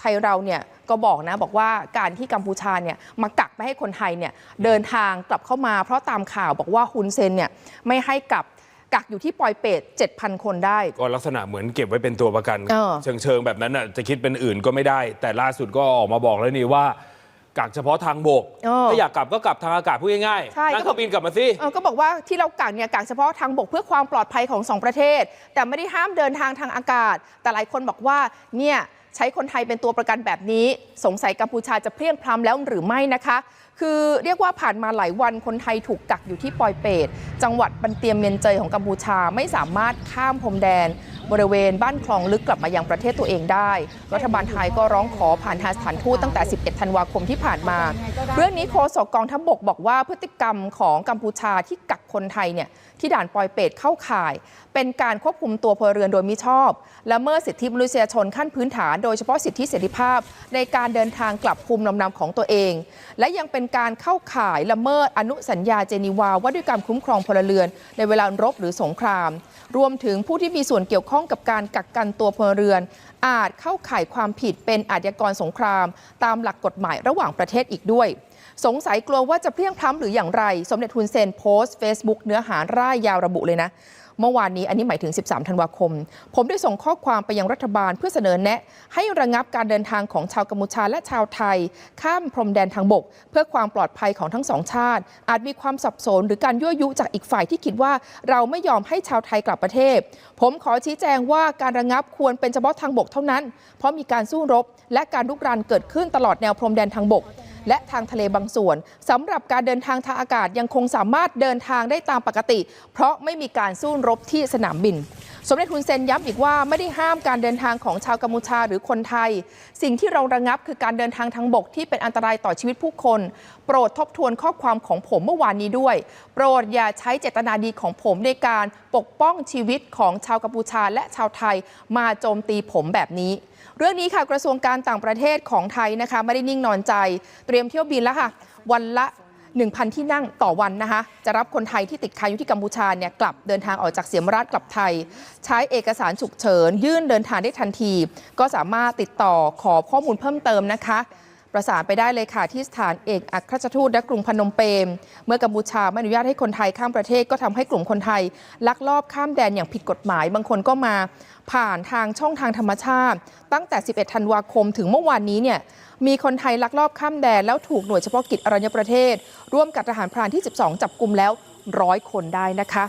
ไทยเราเนี่ยก็บอกนะบอกว่าการที่กัมพูชาเนี่ยมากักไม่ให้คนไทยเนี่ยเดินทางกลับเข้ามาเพราะตามข่าวบอกว่าฮุนเซนเนี่ยไม่ให้กลับกักอยู่ที่ปอยเปต7,000 คนได้ ก็ลักษณะเหมือนเก็บไว้เป็นตัวประกัน เออ เชิงเชิงๆแบบนั้นน่ะจะคิดเป็นอื่นก็ไม่ได้ แต่ล่าสุดก็ออกมาบอกแล้วนี่ว่ากักเฉพาะทางบกเออถ้าอยากกลับก็กลับทางอากาศพูดง่ายใช่ ๆนั่งเครื่องบินกลับมาสิ เออก็บอกว่าที่เรากักเนี่ยกักเฉพาะทางบกเพื่อความปลอดภัยของสองประเทศ แต่ไม่ได้ห้ามเดินทางทางอากาศ แต่หลายคนบอกว่าเนี่ย ใช้คนไทยเป็นตัวประกันแบบนี้ สงสัยกัมพูชาจะเพลียงพล้ำแล้วหรือไม่นะคะ คือเรียกว่าผ่านมาหลายวันคนไทยถูกกักอยู่ที่ปอยเปตจังหวัดบันเตียมเมียนเจยของกัมพูชาไม่สามารถข้ามพรมแดน บริเวณบ้านคลองลึกกลับมายังประเทศตัวเองได้ รัฐบาลไทยก็ร้องขอผ่านทางสถานทูตตั้งแต่ 11 ธันวาคมที่ผ่านมา เรื่องนี้โฆษกกองทัพบกบอกว่าพฤติกรรมของกัมพูชาที่กักคนไทยเนี่ยที่ด่านปอยเปตเข้าข่าย เป็นการควบคุมตัวพลเรือนโดยมิชอบ และเมื่อสิทธิมนุษยชนขั้นพื้นฐาน โดยเฉพาะสิทธิเสรีภาพ ในการเดินทางกลับภูมิลำเนาของตัวเอง และยังเป็นการเข้าข่ายละเมิดอนุสัญญาเจนีวาว่าด้วยการคุ้มครองพลเรือน ในเวลารบหรือสงคราม รวมถึงผู้ที่มีส่วนเกี่ยวข้องกับการกักกันตัวพลเรือน อาจเข้าข่ายความผิดเป็นอาชญากรสงคราม ตามหลักกฎหมายระหว่างประเทศอีกด้วย สงสัยกลัวว่าจะเพลียงพล้ำหรืออย่างไร สมเด็จฮุนเซนโพสต์ Facebook เนื้อหาร่ายยาวระบุเลยนะ เมื่อวานนี้อันนี้หมายถึง 13 ธันวาคม ผมได้ส่งข้อความไปยังรัฐบาลเพื่อเสนอแนะ ให้ระงับการเดินทางของชาวกัมพูชาและชาวไทย ข้ามพรมแดนทางบก เพื่อความปลอดภัยของทั้งสองชาติ อาจมีความสับสนหรือการยั่วยุจากอีกฝ่ายที่คิดว่าเราไม่ยอมให้ชาวไทยกลับประเทศ ผมขอชี้แจงว่าการระงับควรเป็นเฉพาะทางบกเท่านั้น เพราะมีการสู้รบ และการลุกรานเกิดขึ้นตลอดแนวพรมแดนทางบก และทางทะเลบางส่วนสำหรับการเดินทางทางอากาศยังคงสามารถเดินทางได้ตามปกติ เพราะไม่มีการสู้รบที่สนามบิน สมเด็จฮุนเซนย้ำอีกว่าไม่ได้ห้ามการเดินทางของชาวกัมพูชาหรือคนไทย สิ่งที่เราระงับคือการเดินทางทางบกที่เป็นอันตรายต่อชีวิตผู้คน โปรดทบทวนข้อความของผมเมื่อวานนี้ด้วย โปรดอย่าใช้เจตนาดีของผมในการปกป้องชีวิตของชาวกัมพูชาและชาวไทยมาโจมตีผมแบบนี้ เรื่องนี้ค่ะกระทรวงการต่างประเทศของไทยนะคะไม่ได้นิ่งนอนใจ เตรียมเที่ยวบินแล้วค่ะวันละ 1,000 ที่นั่งต่อวันนะคะจะรับคนไทยที่ติดค้างอยู่ที่กัมพูชาเนี่ยกลับเดินทางออกจากเสียมราชกลับไทย ใช้เอกสารฉุกเฉิน ยื่นเดินทางได้ทันที ก็สามารถติดต่อขอข้อมูลเพิ่มเติมนะคะประสานไปได้เลยค่ะ ที่สถานเอกอัครราชทูตณกรุงพนมเปญเมื่อกัมพูชาไม่อนุญาตให้คนไทยข้ามประเทศก็ทำให้กลุ่มคนไทย ลักลอบข้ามแดนอย่างผิดกฎหมาย บางคนก็มาผ่านทางช่องทางธรรมชาติ ตั้งแต่ 11 ธันวาคมถึงเมื่อวานนี้เนี่ย มีคนไทยลักลอบข้ามแดนแล้วถูกหน่วยเฉพาะกิจอรัญญประเทศ ร่วมกับทหารพรานที่ 12 จับกลุ่มแล้วร้อยคนได้นะคะ